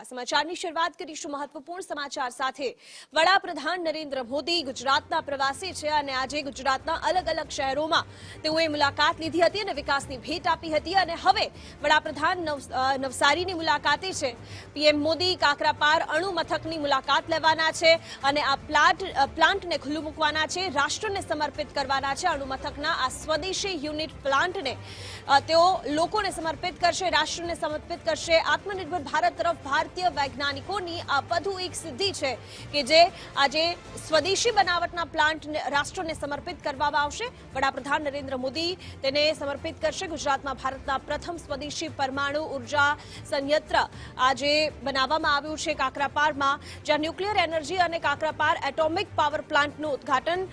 સમાચારની શરૂઆત કરીશું મહત્વપૂર્ણ સમાચાર સાથે. વડાપ્રધાન નરેન્દ્ર મોદી ગુજરાતના પ્રવાસે છે અને આજે ગુજરાતના અલગ અલગ શહેરોમાં તેઓએ મુલાકાત લીધી હતી અને વિકાસની ભેટ આપી હતી અને હવે વડાપ્રધાન નવ- નવસારીની મુલાકાતે છે. પીએમ મોદી કાકરાપાર અણુ મથકની મુલાકાત લેવાના છે અને આ પ્લાન્ટ પ્લાન્ટને ખુલ્લું મૂકવાના છે, રાષ્ટ્રને સમર્પિત કરવાના છે. અણુ મથકના આ સ્વદેશી યુનિટ પ્લાન્ટને તેઓ લોકોને સમર્પિત કરશે, રાષ્ટ્રને સમર્પિત કરશે. આત્મનિર્ભર ભારત તરફ ભારતીય વૈજ્ઞાનિકોની આ વધુ એક સિદ્ધિ છે કે જે આજે સ્વદેશી બનાવટના પ્લાન્ટ રાષ્ટ્રને સમર્પિત કરવામાં આવશે. વડાપ્રધાન નરેન્દ્ર મોદી તેને સમર્પિત કરશે. ગુજરાતમાં ભારતના પ્રથમ સ્વદેશી પરમાણુ ઊર્જા સંયંત્ર આજે બનાવવામાં આવ્યું છે કાકરાપારમાં, જ્યાં ન્યુક્લિયર એનર્જી અને કાકરાપાર એટોમિક પાવર પ્લાન્ટનું ઉદ્ઘાટન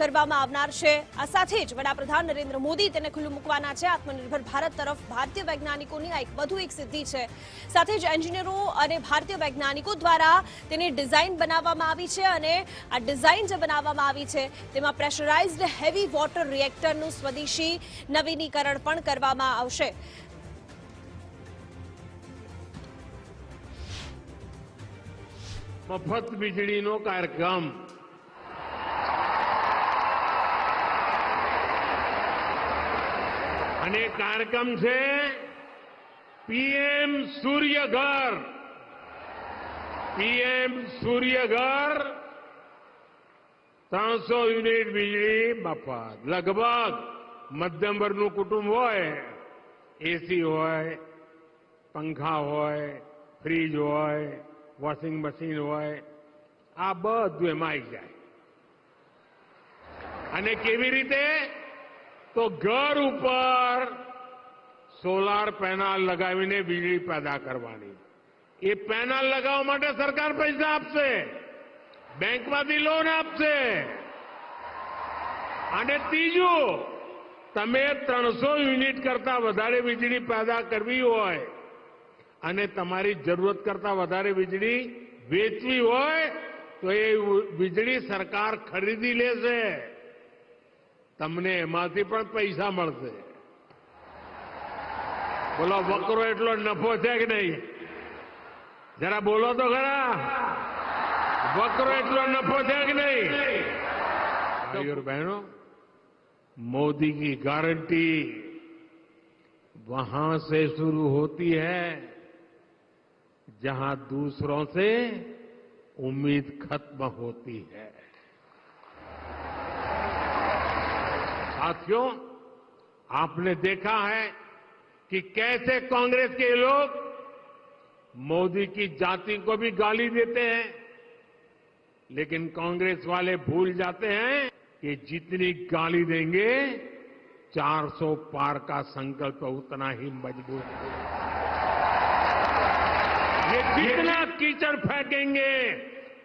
કરવામાં આવનાર છે. આ સાથે જ વડાપ્રધાન નરેન્દ્ર મોદી તેને ખુલ્લું મૂકવાના છે. આત્મનિર્ભર ભારત તરફ ભારતીય વૈજ્ઞાનિકોની આ એક વધુ એક સિદ્ધિ છે. સાથે જ એન્જિનિયરો અને ભારતીય વૈજ્ઞાનિકો દ્વારા તેની ડિઝાઇન બનાવવામાં આવી છે અને આ ડિઝાઇન જે બનાવવામાં આવી છે, તેમાં પ્રેશરાઇઝ્ડ હેવી વોટર રિએક્ટરનું સ્વદેશી નવીનીકરણ પણ કરવામાં આવશે. મફત વીજળીનો કાર્યક્રમ. અને કાર્યક્રમ છે પીએમ સૂર્યઘર. પીએમ સૂર્યઘર ત્રણસો યુનિટ વીજળી મફત. લગભગ મધ્યમ વર્ગનું કુટુંબ હોય એસી હોય, પંખા હોય, ફ્રીજ હોય, વોશિંગ મશીન હોય, આ બધું એમાં આવી જાય. અને કેવી રીતે? તો ઘર ઉપર સોલાર પેનલ લગાવીને વીજળી પેદા કરવાની. એ પેનલ લગાવવા માટે સરકાર પૈસા આપશે. બેંકમાંથી લોન આપશે. અને ત્રીજું, તમે ત્રણસો યુનિટ કરતા વધારે વીજળી પેદા કરવી હોય અને તમારી જરૂરત કરતા વધારે વીજળી વેચવી હોય, તો એ વીજળી સરકાર ખરીદી લેશે. તમને એમાંથી પણ પૈસા મળશે. બોલો, વકરો, એટલો નફો છે કે નહીં? જરા બોલો તો ખરા વકરો એટલો નફો છે કે નહીં ભાઈઓ और बहनों मोदी की गारंटी वहां से शुरू होती है जहां दूसरों से उम्मीद खत्म होती है साथियों आपने देखा है कि कैसे कांग्रेस के लोग मोदी की जाति को भी गाली देते हैं। लेकिन कांग्रेस वाले भूल जाते हैं कि जितनी गाली देंगे 400 पार का संकल्प उतना ही मज़बूत ये जितना कीचड़ फेंकेंगे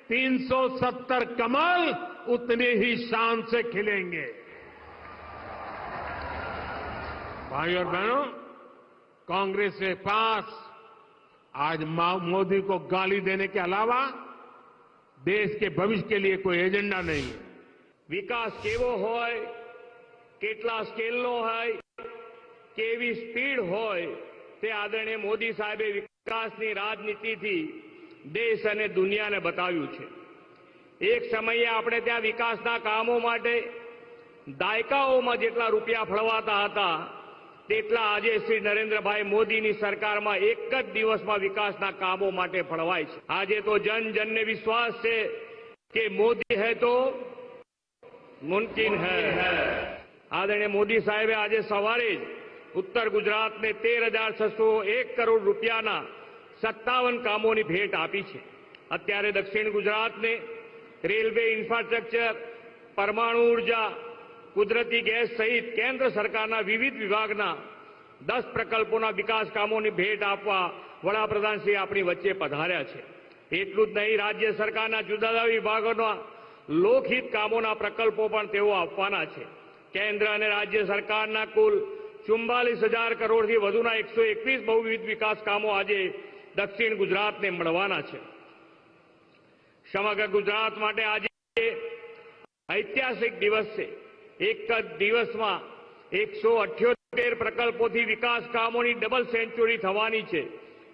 370 कमल उतने ही शान से खिलेंगे। भाई और बहनों, कांग्रेस के पास आज मा- मोदी को गाली देने के अलावा देश के भविष्य के लिए कोई एजेंडा नहीं है વિકાસ કેવો હોય કેટલા સ્કેલનો હોય કેવી સ્પીડ હોય તે આદરણીય મોદી સાહેબે વિકાસની રાજનીતિથી દેશ અને દુનિયાને બતાવ્યું છે એક સમયે આપણે ત્યાં વિકાસના કામો માટે દાયકાઓમાં જેટલા રૂપિયા ફળવાતા હતા તેટલા આજે શ્રી નરેન્દ્રભાઈ મોદીની સરકારમાં એક જ દિવસમાં વિકાસના કામો માટે ફળવાય છે. આજે તો જન જનને વિશ્વાસ છે કે મોદી હૈ તો મુમકિન હૈ. આદરણીય મોદી સાહેબે આજે સવારે જ ઉત્તર ગુજરાતને તેર હજાર છસો એક કરોડ રૂપિયાના સત્તાવન કામોની ભેટ આપી છે. અત્યારે દક્ષિણ ગુજરાતને રેલવે ઇન્ફ્રાસ્ટ્રક્ચર, પરમાણુ ઊર્જા કુદરતી ગેસ સહિત કેન્દ્ર સરકારના વિવિધ વિભાગના દસ પ્રકલ્પોના વિકાસ કામોની ભેટ આપવા વડાપ્રધાનશ્રી આપણી વચ્ચે પધાર્યા છે. એટલું જ નહીં, રાજ્ય સરકારના જુદા જુદા વિભાગોના લોકહિત કામોના પ્રકલ્પો પણ તેઓ આપવાના છે. કેન્દ્ર અને રાજ્ય સરકારના કુલ ચુમ્બાલીસ હજાર કરોડથી વધુના એકસો એકવીસ બહુવિધ વિકાસ કામો આજે દક્ષિણ ગુજરાતને મળવાના છે. સમગ્ર ગુજરાત માટે આજે ઐતિહાસિક દિવસ છે. એક જ દિવસમાં એકસો અઠ્યોતેર પ્રકલ્પોથી વિકાસ કામોની ડબલ સેન્ચુરી થવાની છે.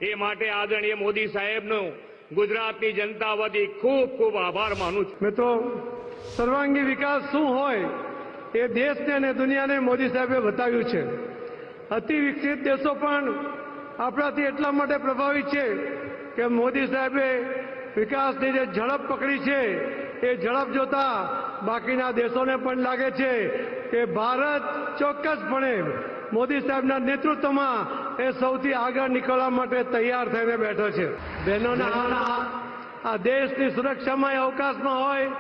એ માટે આદરણીય મોદી સાહેબનો ગુજરાતની જનતા વતી ખૂબ ખૂબ આભાર માનું છું. મિત્રો, સર્વાંગી વિકાસ શું હોય એ દેશને અને દુનિયાને મોદી સાહેબે બતાવ્યું છે. અતિ વિકસિત દેશો પણ આપણાથી એટલા માટે પ્રભાવિત છે કે મોદી સાહેબે વિકાસની જે ઝડપ પકડી છે, એ ઝડપ જોતા બાકીના દેશોને પણ લાગે છે કે ભારત ચોક્કસપણે મોદી સાહેબના નેતૃત્વમાં એ સૌથી આગળ નીકળવા માટે તૈયાર થઈને બેઠો છે. બહેનોના, આ- દેશની સુરક્ષામાં અવકાશમાં હોય,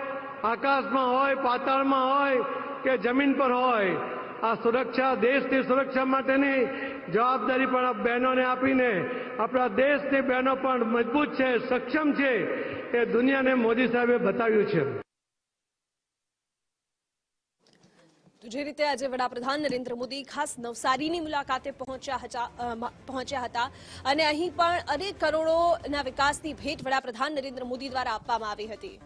આકાશમાં હોય, પાતાળમાં હોય કે જમીન પર હોય, આ સુરક્ષા, દેશની સુરક્ષા માટેની જવાબદારી પણ આ બહેનોને આપીને આપણા દેશની બહેનો પણ મજબૂત છે, સક્ષમ છે એ દુનિયાને મોદી સાહેબે બતાવ્યું છે. જે રીતે આજે વડાપ્રધાન નરેન્દ્ર મોદી ખાસ નવસારીની મુલાકાતે પહોંચ્યા હતા અને અહીં પણ અનેક કરોડોના વિકાસની ભેટ વડાપ્રધાન નરેન્દ્ર મોદી દ્વારા આપવામાં આવી હતી.